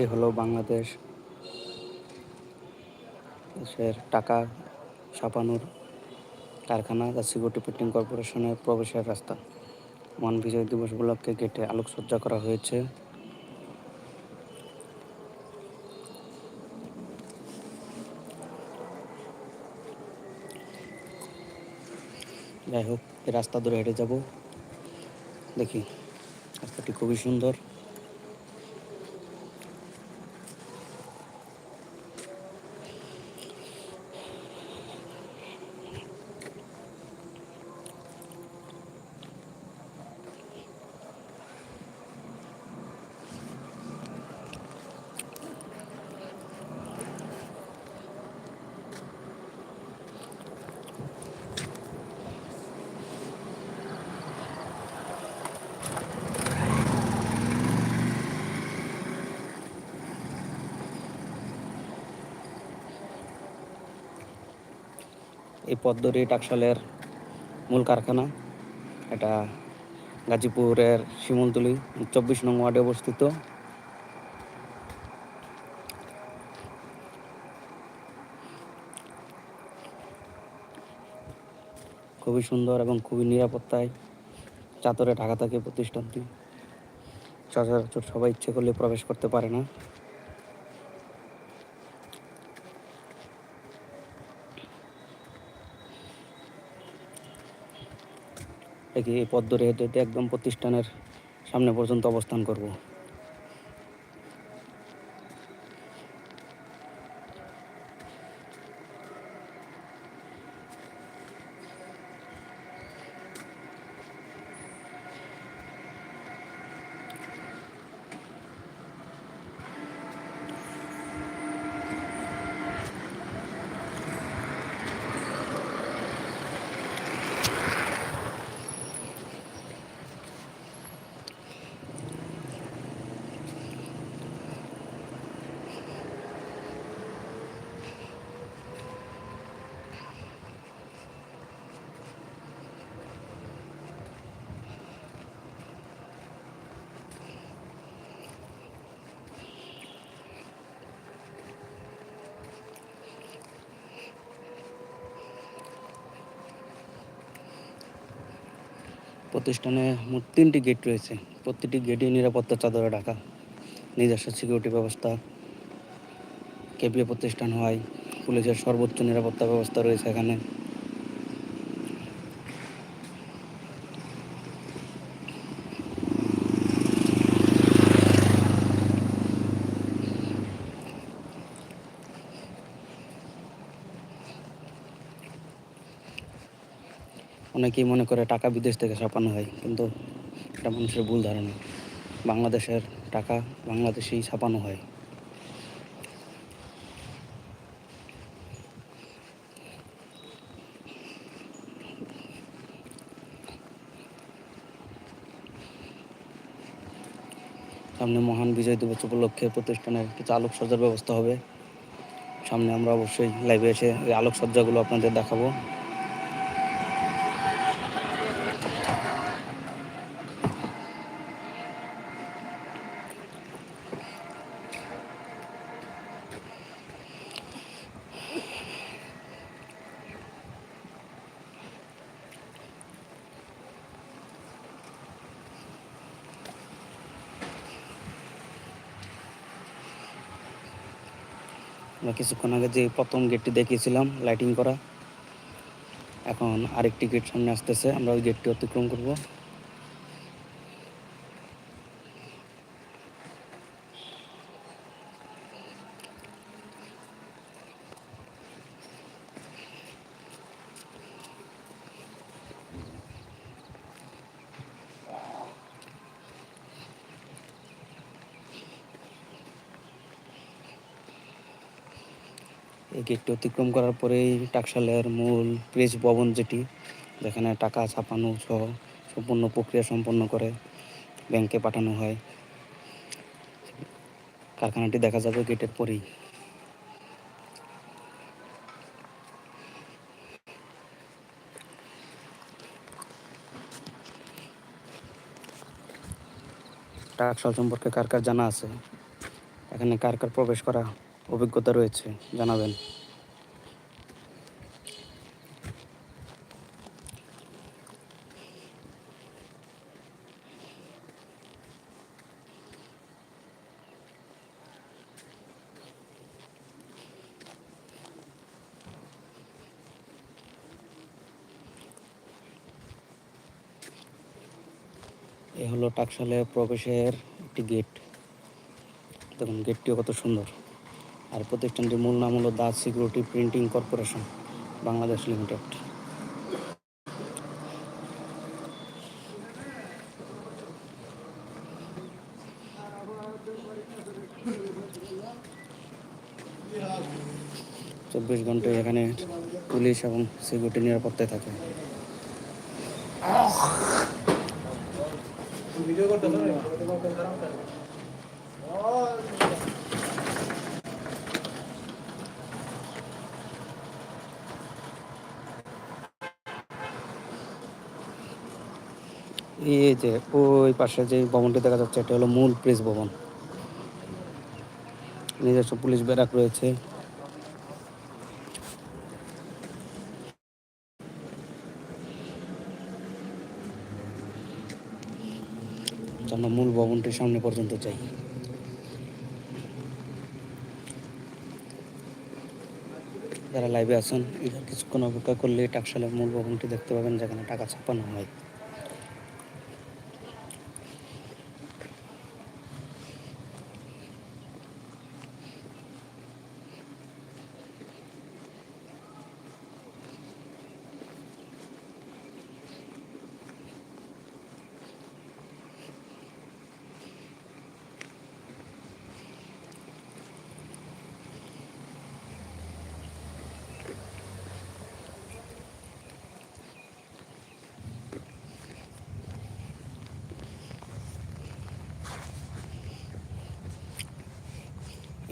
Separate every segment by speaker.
Speaker 1: এই হলো বাংলাদেশ। দেশের টাকা ছাপানোর কারখানা যা সিকিউরিটি প্রিন্টিং কর্পোরেশনের প্রবেশের রাস্তা। মহান বিজয় দিবস উপলক্ষে গেটে আলোকসজ্জা করা হয়েছে। যাই হোক রাস্তা ধরে হেঁটে যাব। দেখি, রাস্তাটি খুবই সুন্দর। এই পদ্মরি টাকশালের মূল কারখানা। এটা গাজীপুরের শিমুলতলি, চব্বিশ নং ওয়ার্ডে অবস্থিত। খুবই সুন্দর এবং খুবই নিরাপত্তায় চাদরে ঢাকা থাকে প্রতিষ্ঠানটি। সচরাচর সবাই ইচ্ছে করলে প্রবেশ করতে পারে না। এই পথ ধরে হেঁটে হেঁটে একদম প্রতিষ্ঠানের সামনে পর্যন্ত অবস্থান করব। প্রতিষ্ঠানে মোট তিনটি গেট রয়েছে। প্রতিটি গেটই নিরাপত্তা চাদরে ঢাকা। নিজস্ব সিকিউরিটি ব্যবস্থা কেপিএ প্রতিষ্ঠান হয়, পুলিশের সর্বোচ্চ নিরাপত্তা ব্যবস্থা রয়েছে এখানে। অনেকেই মনে করে টাকা বিদেশ থেকে ছাপানো হয়, কিন্তু এটা মানুষের ভুল ধারণা। বাংলাদেশের টাকা বাংলাদেশেই ছাপানো হয়। সামনে মহান বিজয় দিবস উপলক্ষে প্রতিষ্ঠানের কিছু আলোকসজ্জার ব্যবস্থা হবে। সামনে আমরা অবশ্যই লাইভে এসে এই আলোকসজ্জাগুলো আপনাদের দেখাবো। আমরা কিছুক্ষণ আগে যে প্রথম গেটটি দেখিয়েছিলাম লাইটিং করা। এখন আরেকটি গেট সামনে আসতেছে, আমরা ওই গেটটি অতিক্রম করব। এই গেটটি অতিক্রম করার পরেই টাকশালের মূল প্রেস ভবন যেটি, যেখানে টাকা ছাপানো সহ সম্পূর্ণ প্রক্রিয়া সম্পন্ন করে ব্যাংকে পাঠানো হয়। কারখানাটি দেখা যাবে গেটের পরেই। টাকশাল সম্পর্কে কার কার জানা আছে? এখানে কার কার প্রবেশ করা অভিজ্ঞতা রয়েছে জানাবেন। এ হলো টাকশালে প্রবেশের একটি গেট। দেখুন গেটটিও কত সুন্দর। আর প্রতিষ্ঠানটির মূল নাম হলো Das security printing corporation, Bangladesh limited. চব্বিশ ঘন্টায় এখানে পুলিশ এবং সিকিউরিটি নিরাপত্তায় থাকে।
Speaker 2: ভিডিও করতে
Speaker 1: এই যে ওই পাশে যে ভবনটি দেখা যাচ্ছে, এটা হলো মূল প্রেস ভবন। নিজস্ব পুলিশ ব্যারাক রয়েছে। আমরা মূল ভবনটির সামনে পর্যন্ত যাই। যারা লাইভে আছেন কিছুক্ষণ অপেক্ষা করলে টাকশালের মূল ভবনটি দেখতে পাবেন, যেখানে টাকা ছাপানো হয়।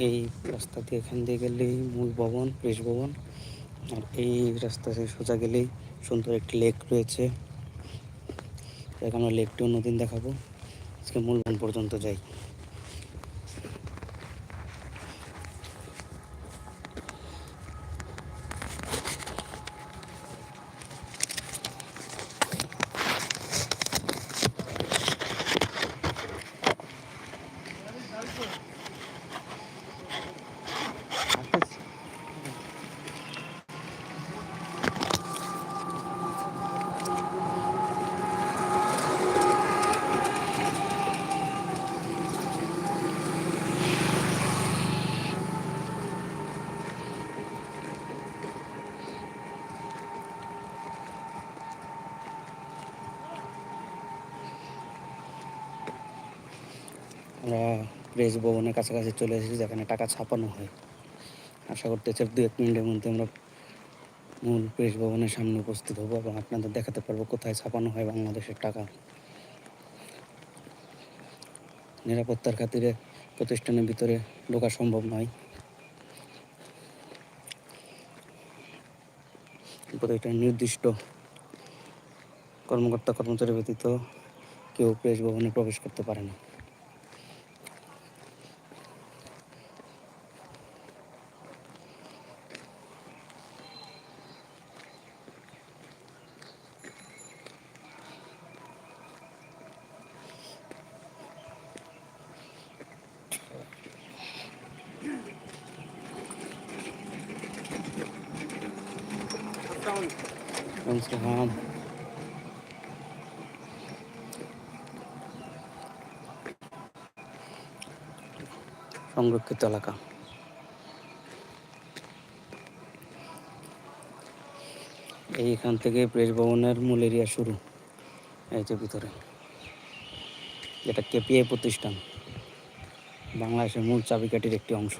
Speaker 1: এই রাস্তা দিয়ে এখান দিয়ে গেলেই মূল ভবন পুলিশ ভবন। আর এই রাস্তা দিয়ে সোজা গেলেই সুন্দর একটি লেক রয়েছে। এখানে লেকটিও নদীন দেখাবো। আজকে মূল ভবন পর্যন্ত যাই। আমরা প্রেস ভবনের কাছাকাছি চলে এসেছি, যেখানে টাকা ছাপানো হয়। আশা করতেছি দু এক মিনিটের মধ্যে আমরা মূল প্রেস ভবনের সামনে উপস্থিত হব এবং আপনাদের দেখাতে পারব কোথায় ছাপানো হয় বাংলাদেশের টাকা। নিরাপত্তার খাতিরে প্রতিষ্ঠানের ভিতরে ঢোকা সম্ভব নয়। প্রতিষ্ঠানের নির্দিষ্ট কর্মকর্তা কর্মচারী ব্যতীত কেউ প্রেস ভবনে প্রবেশ করতে পারে না। হ্যাঁ সংরক্ষিত এলাকা। এইখান থেকে প্রেস ভবনের মূল এরিয়া শুরু। এই যে ভিতরে। এটা কেপিআই প্রতিষ্ঠান। বাংলাদেশের মূল চাবিকাঠির একটি অংশ।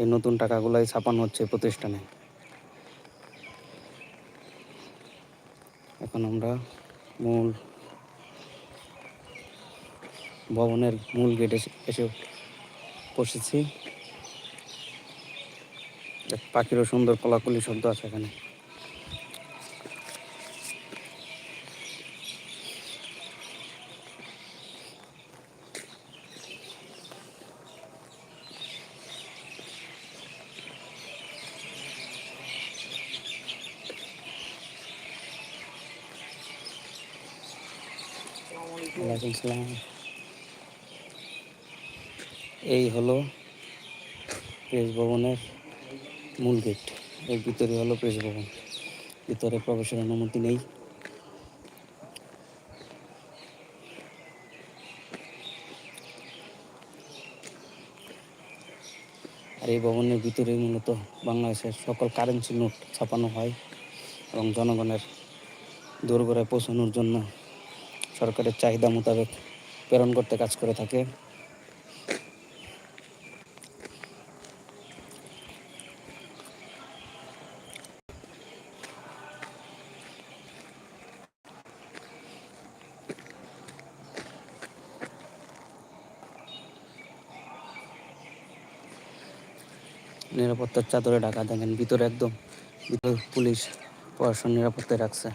Speaker 1: এই নতুন টাকাগুলাই ছাপানো হচ্ছে প্রতিষ্ঠানে। এখন আমরা মূল ভবনের মূল গেটে এসে বসেছি। পাখিরও সুন্দর কলাকলি শব্দ আছে এখানে। সালাম এই হলো প্রেস ভবনের মূল গেট। এর ভিতরে হলো প্রেস ভবন ভিতরে প্রবেশের অনুমতি নেই। আর এই ভবনের ভিতরে মূলত বাংলাদেশের সকল কারেন্সি নোট ছাপানো হয় এবং জনগণের দোরগোড়ায় পৌঁছানোর জন্য সরকারের চাহিদা মোতাবেক প্রেরণ করতে কাজ করে থাকে। নিরাপত্তার চাদরে ঢাকা দেখেন, ভিতরে একদম পুলিশ প্রশাসন নিরাপত্তায় রাখছে।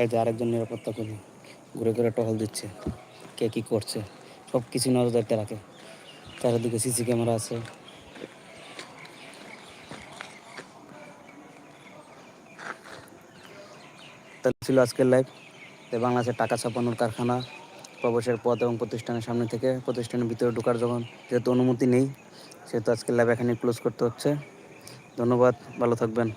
Speaker 1: এই যে আরেকজন নিরাপত্তা কর্মী ঘুরে ঘুরে টহল দিচ্ছে, কে কি করছে সব কিছু নজরদারিতে রাখে চারিদিকে সিসি ক্যামেরা আছে। ছিল আজকের লাইভ বাংলাদেশের টাকা ছাপানোর কারখানা, প্রবেশের পথ এবং প্রতিষ্ঠানের সামনে থেকে প্রতিষ্ঠানের ভিতরে ঢোকার যখন যেহেতু অনুমতি নেই, সেহেতু আজকের লাইভ এখানে ক্লোজ করতে হচ্ছে। ধন্যবাদ, ভালো থাকবেন।